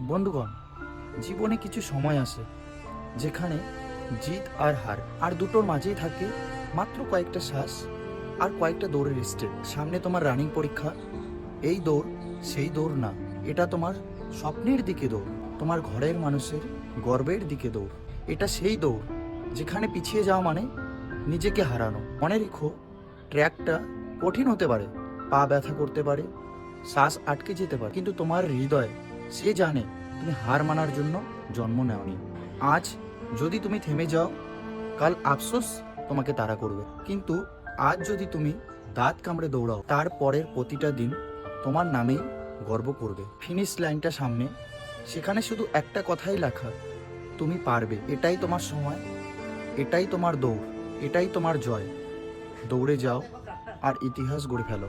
বন্ধুগণ, জীবনে কিছু সময় আসে যেখানে জিত আর হার, আর দুটোর মাঝেই থাকে মাত্র কয়েকটা শ্বাস আর কয়েকটা দৌড়ের স্টেপ। সামনে তোমার রানিং পরীক্ষা, এই দৌড় সেই দৌড় না, এটা তোমার স্বপ্নের দিকে দৌড়, তোমার ঘরের মানুষের গর্বের দিকে দৌড়। এটা সেই দৌড় যেখানে পিছিয়ে যাওয়া মানে নিজেকে হারানো। মনে রেখো, ট্র্যাকটা কঠিন হতে পারে, পা ব্যথা করতে পারে, শ্বাস আটকে যেতে পারে, কিন্তু তোমার হৃদয় সে জানে তুমি হার মানার জন্য জন্ম নেওনি। আজ যদি তুমি থেমে যাও, কাল আফসোস তোমাকে তাড়া করবে। কিন্তু আজ যদি তুমি দাঁত কামড়ে দৌড়াও, তার পরের প্রতিটা দিন তোমার নামেই গর্ব করবে। ফিনিশ লাইনটা সামনে। সেখানে শুধু একটা কথাই লেখা, তুমি পারবে। এটাই তোমার সময়, এটাই তোমার দৌড়, এটাই তোমার জয়। দৌড়ে যাও আর ইতিহাস গড়ে ফেলো।